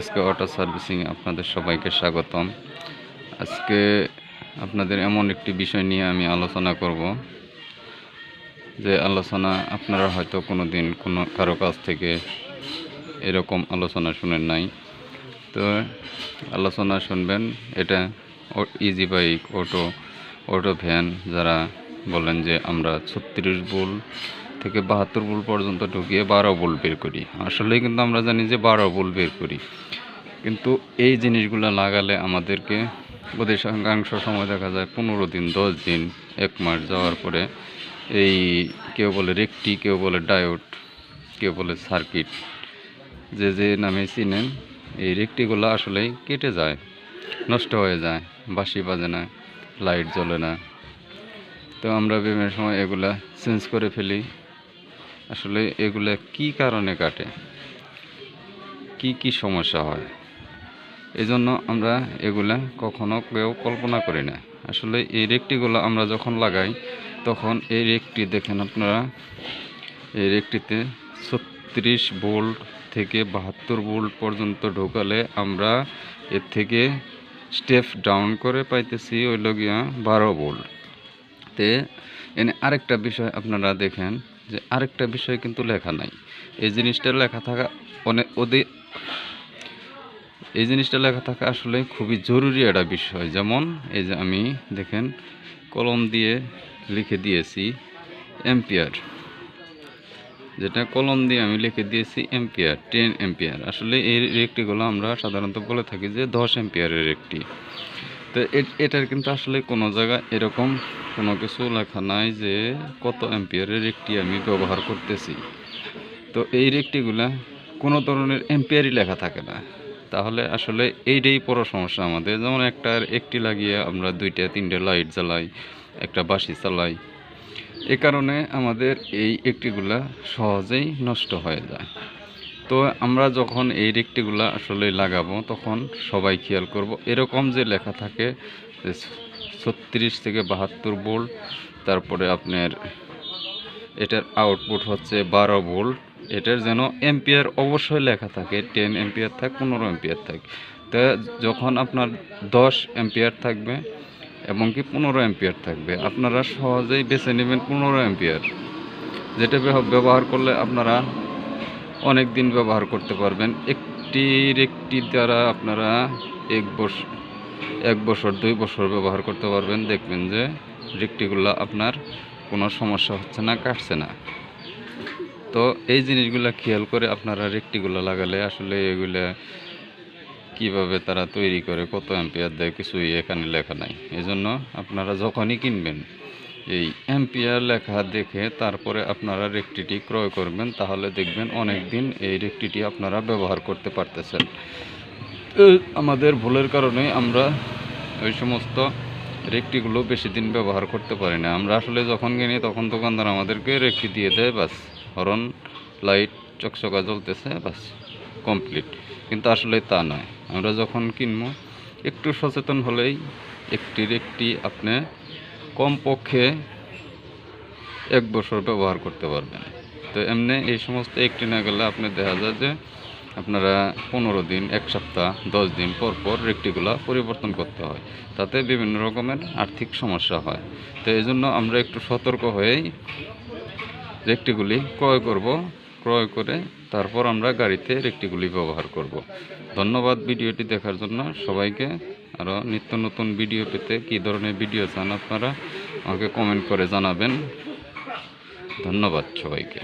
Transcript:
SK auto servicing আপনাদের সবাইকে স্বাগতম। আজকে আপনাদের এমন একটি বিষয় নিয়ে আমি আলোচনা করব, যে আলোচনা আপনারা হয়তো কোনো দিন কোনো কারও কাছ থেকে এরকম আলোচনা শুনেন নাই। তো আলোচনা শুনবেন, এটা easy bike auto auto van যারা বলেন যে আমরা ছত্রিশ বুল থেকে বাহাত্তর বুল পর্যন্ত ঢুকিয়ে বারো বুল বের করি। আসলে কিন্তু আমরা জানি যে বারো বুল বের করি। কিন্তু এই জিনিসগুলো লাগালে আমাদেরকে অধিকাংশ সময় দেখা যায় পনেরো দিন, দশ দিন, এক মাস যাওয়ার পরে এই কেউ বলে রেকটি, কেউ বলে ডায়োড, কেউ বলে সার্কিট, যে যে নামে চিনেন, এই রেকটিগুলো আসলেই কেটে যায়, নষ্ট হয়ে যায় বাসি বাজে না, লাইট জ্বলে না। তো আমরা বিভিন্ন সময় এগুলা চেঞ্জ করে ফেলি। আসলে এগুলো কি কারণে কাটে? কি কি সমস্যা হয়? এই জন্য আমরা এগুলা কখনো কেউ কল্পনা করি না। আসলে এই রেকটিগুলো আমরা যখন লাগাই, তখন এই রেকটি দেখেন আপনারা, এই রেকটিতে ছত্রিশ ভোল্ট থেকে বাহাত্তর ভোল্ট পর্যন্ত ঢোকালে আমরা এর থেকে স্টেপ ডাউন করে পাইতেছি ওইল গিয়া বারো ভোল্ট তে, এনে আরেকটা বিষয় আপনারা দেখেন যে আরেকটা বিষয় কিন্তু লেখা নাই। এই জিনিসটা লেখা থাকা অনেক ওদের এই জিনিসটা লেখা থাকা আসলে খুবই জরুরি একটা বিষয়। যেমন এই যে আমি দেখেন কলম দিয়ে লিখে দিয়েছি এম্পিয়ার। যেটা কলম দিয়ে আমি লিখে দিয়েছি এম্পিয়ার, টেন এম্পিয়ার। আসলে এই রেকটিগুলো আমরা সাধারণত বলে থাকি যে দশ এম্পিয়ারের একটি তো এটার কিন্তু আসলে কোনো জায়গায় এরকম কোনো কিছু লেখা নাই যে কত এম্পিয়ারের একটি আমি ব্যবহার করতেছি। তো এই রেকটিগুলা কোনো ধরনের এম্পিয়ারই লেখা থাকে না। তাহলে আসলে এইটাই বড় সমস্যা আমাদের। যেমন একটা একটি লাগিয়ে আমরা দুইটা, তিনটে লাইট জ্বালাই, একটা বাসি চালাই। এ কারণে আমাদের এই একটিগুলা সহজেই নষ্ট হয়ে যায়। তো আমরা যখন এই রেকটিগুলা আসলে লাগাবো, তখন সবাই খেয়াল করব। এরকম যে লেখা থাকে যে ছত্রিশ থেকে বাহাত্তর বোল্ট, তারপরে আপনার এটার আউটপুট হচ্ছে বারো বোল্ট। এটার যেন এম্পিয়ার অবশ্যই লেখা থাকে, টেন এম্পিয়ার থাক, পনেরো এম্পিয়ার থাক। তা যখন আপনার দশ এম্পিয়ার থাকবে এবং কি পনেরো এম্পিয়ার থাকবে, আপনারা সহজেই বেছে নেবেন পনেরো এম্পিয়ার যেটা ব্যবহার করলে আপনারা অনেক দিন ব্যবহার করতে পারবেন। একটির একটি দ্বারা আপনারা এক বছর এক বছর, দুই বছর ব্যবহার করতে পারবেন। দেখবেন যে রিকটিগুলো আপনার কোনো সমস্যা হচ্ছে না, কাটছে না। তো এই জিনিসগুলো খেয়াল করে আপনারা রেকটিগুলো লাগালে আসলে এগুলা কীভাবে তারা তৈরি করে, কত অ্যাম্পিয়ার দেয় কিছুই এখানে লেখা নাই। এজন্য আপনারা যখনই কিনবেন এই অ্যাম্পিয়ার লেখা দেখে তারপরে আপনারা রেকটিটি ক্রয় করবেন, তাহলে দেখবেন অনেক দিন এই রেকটিটি আপনারা ব্যবহার করতে পারতেছেন। আমাদের ভুলের কারণে আমরা ওই সমস্ত রেকটিগুলো বেশি দিন ব্যবহার করতে পারি না। আমরা আসলে যখন কিনি, তখন দোকানদার আমাদেরকে রেকটি দিয়ে দেয়, বাস। হরন, লাইট, চকচকা জ্বলতেছে, বাস, কমপ্লিট। কিন্তু আসলে তা নয়। আমরা যখন কিনবো, একটু সচেতন হলেই একটির একটি আপনি কমপক্ষে এক বছর ব্যবহার করতে পারবেন। তো এমনি এই সমস্ত একটি না গেলে আপনি দেখা যায় যে আপনারা পনেরো দিন, এক সপ্তাহ, দশ দিন পর পর রেকটিগুলো পরিবর্তন করতে হয়। তাতে বিভিন্ন রকমের আর্থিক সমস্যা হয়। তো এই জন্য আমরা একটু সতর্ক হয়েই রেকটিগুলি ক্রয় করব, ক্রয় করে তারপর আমরা গাড়িতে রেকটিগুলি ব্যবহার করব। ধন্যবাদ ভিডিওটি দেখার জন্য। সবাইকে আরও নিত্য নতুন ভিডিও পেতে কী ধরনের ভিডিও চান আপনারা? আমাকে কমেন্ট করে জানাবেন। ধন্যবাদ সবাইকে।